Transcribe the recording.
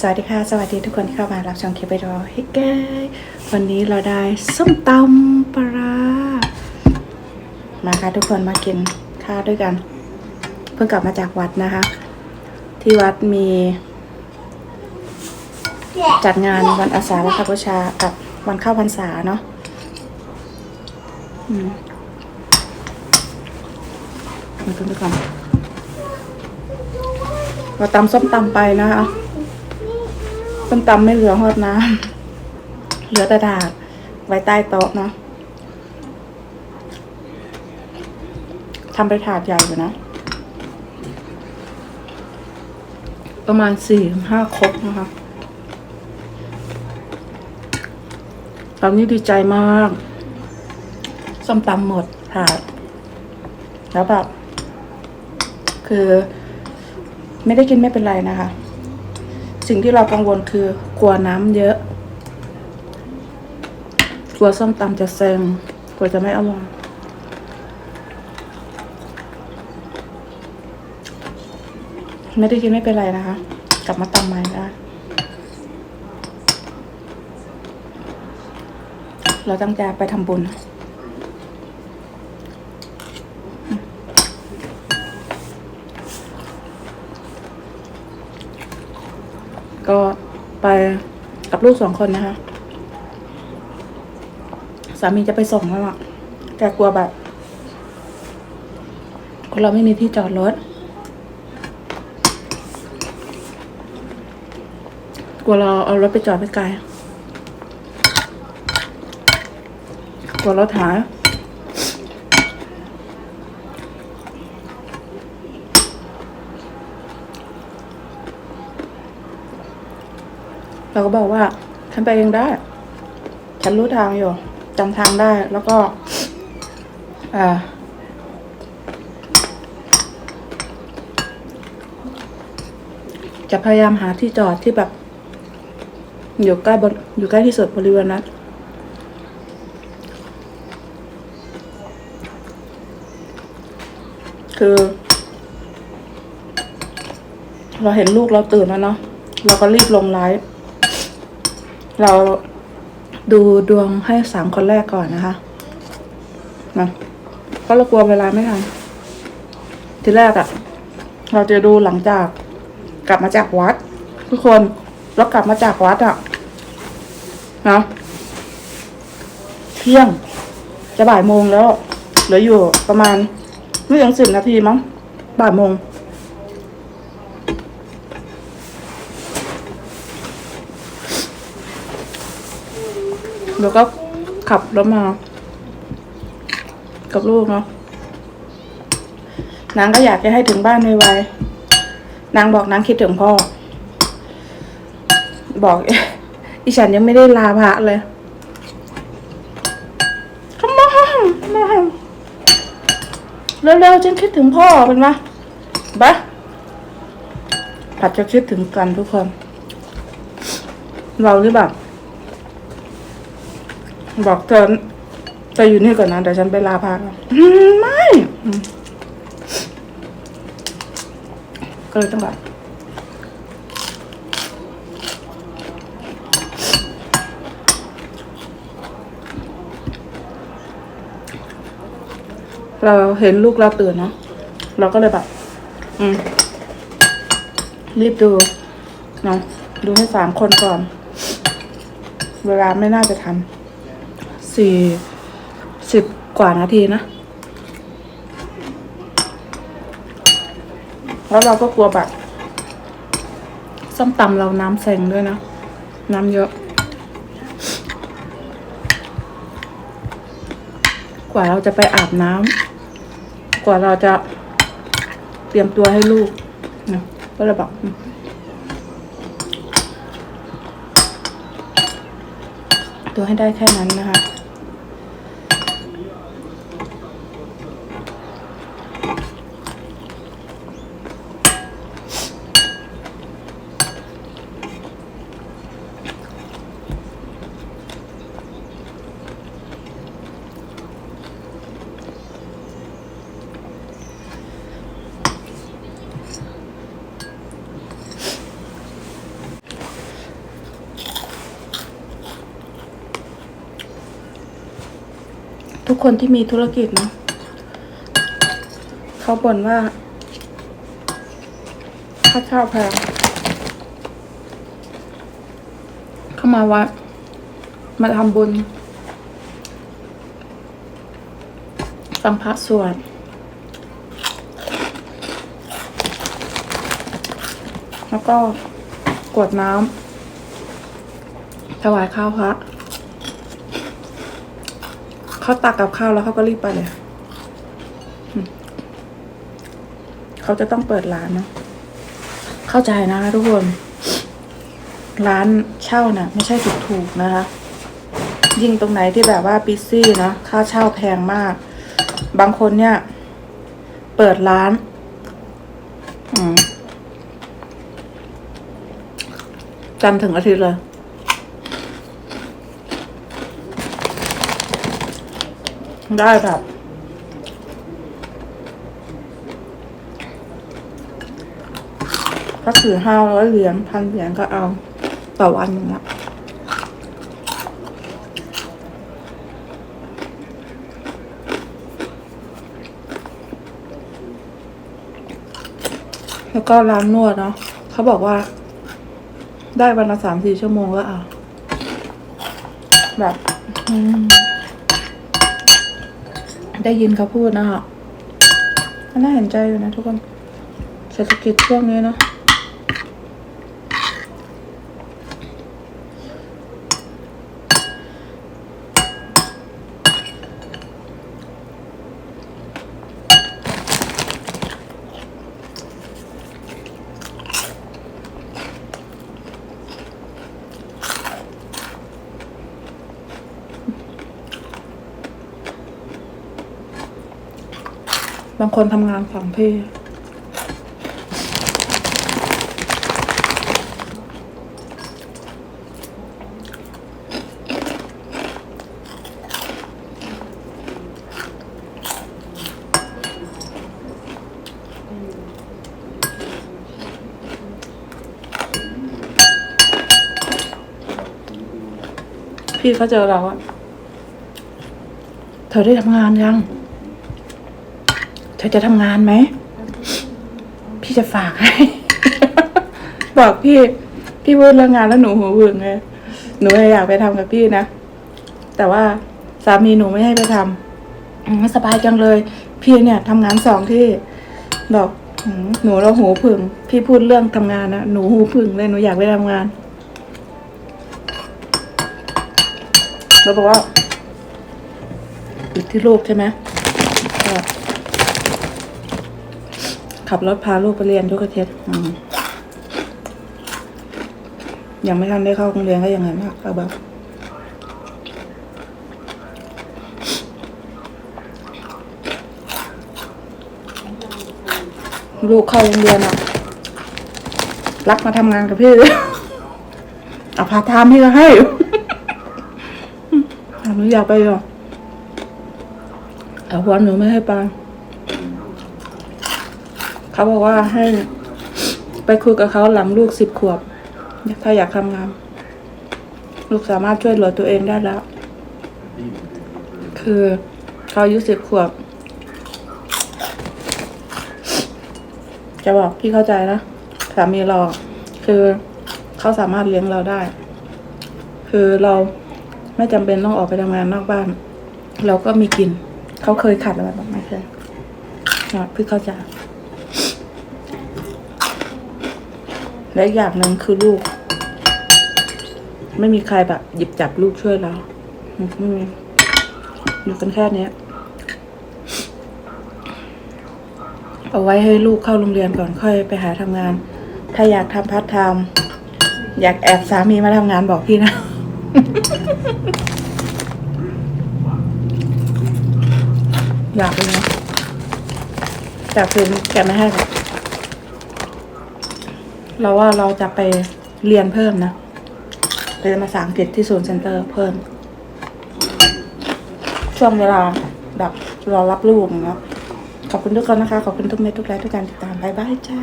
สวัสดีค่ะ สวัสดีทุกคนที่เข้ามารับชมคลิปไปรอให้แกวันนี้เราได้ส้มตำปลา มาค่ะทุกคนมากินข้าวด้วยกัน เพิ่งกลับมาจากวัดนะคะ ที่วัดมี จัดงานวันอาสาฬหบูชากับวันเข้าพรรษาเนาะอืมมากินด้วยกันเราตำส้มตำไปนะคะ ส้มตำไม่เหลือหอดน้ำ เหลือแต่ดาบไว้ใต้โต๊ะเนาะทำไปถาดใหญ่อยู่นะ ประมาณสี่ห้าครกนะคะ ตอนนี้ดีใจมาก ส้มตำหมดถาดแล้วแบบคือ ไม่ได้กินไม่เป็นไรนะคะ สิ่งที่เรากังวลคือกลัวน้ำเยอะ กลัวส้มตำจะเซ็งกลัวจะไม่อร่อยไม่ได้กินไม่เป็นไรนะคะ กลับมาตำใหม่ได้ เราตั้งใจไปทำบุญ ก็ไปกับลูกสองคนนะคะ สามีจะไปส่งแล้วอะแกกลัวแบบคนเราไม่มีที่จอดรถ กลัวเราเอารถไปจอดไม่ไกลกลัวรถหาย เราก็บอกว่าฉันไปเองได้ ฉันรู้ทางอยู่จำทางได้แล้วก็อ่าจะพยายามหาที่จอดที่แบบ อยู่ใกล้บนอยู่ใกล้ที่สุดบริเวณนั้นคือ เราเห็นลูกเราตื่นแล้วเนาะเราก็รีบลงไลฟ์ เราดูดวงให้สามคนแรกก่อนนะคะนะเพราะเรากลัวเวลาไม่ทันทีแรกอะเราจะดูหลังจากกลับมาจากวัด ทุกคนเรากลับมาจากวัดอะนะเที่ยง จะบ่ายโมงแล้วเหลืออยู่ประมาณไม่ถึงสิบนาทีมั้งบ่ายโมง แล้วก็ขับรถมา กับลูกเนาะนางก็อยากจะให้ถึงบ้านไวๆนางบอกนางคิดถึงพ่อ บอกอีฉันยังไม่ได้ลาพระเลยขมอนมาเร็วๆฉันคิดถึงพ่อเป็นปะบะผัดจะคิดถึงกันทุกคน เราที่แบบ บอกเธอจะอยู่นี่ก่อนนะเดี๋ยวฉันไปลาพักไม่ก็เลยต้องแบบเราเห็นลูกเราตื่นเนาะเราก็เลยแบบ อืม รีบดูเนาะดูให้สามคนก่อน เวลาไม่น่าจะทัน สี่สิบกว่านาทีนะ แล้วเราก็กลัวแบบส้มตำเราน้ำแซงด้วยนะ น้ำเยอะ กว่าเราจะไปอาบน้ำกว่าเราจะเตรียมตัวให้ลูกนะก็เลยบอกตัวให้ได้แค่นั้นนะคะ ทุกคนที่มีธุรกิจนะเขาบ่นว่าค่าเช่าแพงเข้ามาวัดมาทำบุญฟังพระสวดแล้วก็กวดน้ำถวายข้าวพระ เขาตักกับข้าวแล้วเขาก็รีบไปเลย เขาจะต้องเปิดร้านนะ เข้าใจนะคะทุกคน ร้านเช่าน่ะ ไม่ใช่ถูกๆนะคะ ยิ่งตรงไหนที่แบบว่าปิซี่นะค่าเช่าแพงมาก บางคนเนี่ย เปิดร้านจันถึงอาทิตย์เลย ได้แบบก็คือห้าร้อยเหรียญพันเหรียญก็เอาต่อวันหนึ่งละแล้วก็ร้านนวดเนาะเขาบอกว่า ได้วันละสามสี่ชั่วโมงก็เอาแบบ อืม ได้ยินเขาพูดนะคะน่าเห็นใจอยู่นะทุกคน เศรษฐกิจช่วงนี้เนาะางคนทำงานสองที่พี่เขาเจอเราอะเธอได้ทำงานยัง ธอจะทำงานไหม พี่จะฝากให้ บอกพี่ พี่พูดเรื่องงานแล้วหนูหูหึงไงหนูเลยอยากไปทำกับพี่นะ แต่ว่าสามีหนูไม่ให้ไปทำอืมสบายจังเลย พี่เนี่ยทำงานสองที่บอกอืมหนูเราหูผึ่งพี่พูดเรื่องทำงานนะหนูหูผึ่งเลยหนูอยากไปทำงานแล้วบอกว่าอยู่ที่ลูกใช่ไหม ขับรถพาลูกไปเรียนทุกอาทิตย์ยังไม่ทันได้เข้าโรงเรียนก็ยังไงมากก็แบบลูกเข้าโรงเรียนอะ รักมาทำงานกับพี่เอาพาทามพี่ก็ให้หนูอยากไปหรอแต่วันหนูไม่ให้ไป เขาบอกว่าให้ไปคุยกับเขาหลังลูกสิบขวบ ถ้าอยากทำงาน ลูกสามารถช่วยเหลือตัวเองได้แล้ว คือเขาอายุสิบขวบ จะบอกพี่เข้าใจนะสามีเราคือเขาสามารถเลี้ยงเราได้ คือเราไม่จำเป็นต้องออกไปทำงานนอกบ้าน เราก็มีกิน เขาเคยขัดอะไรแบบไม่เคยนะพี่เข้าใจ และอย่างหนึ่งคือลูก ไม่มีใครแบบ หยิบจับลูกช่วยเราไม่มีอยู่กันแค่นี้เอาไว้ให้ลูกเข้าโรงเรียนก่อนค่อยไปหาทำงาน ถ้าอยากทำพาร์ทไทม์อยากแอบสามีมาทำงานบอกพี่นะอยากเลยนะแต่คือแกไม่ให้หรอก เราว่าเราจะไปเรียนเพิ่มนะไปเรียนภาษาอังกฤษที่ศูนย์เซ็นเตอร์เพิ่ม ช่วงเวลาแบบรอรับลูกนะขอบคุณทุกคนนะคะ ขอบคุณทุกเม็ดทุกไลค์ทุกการติดตามบายบายจ้า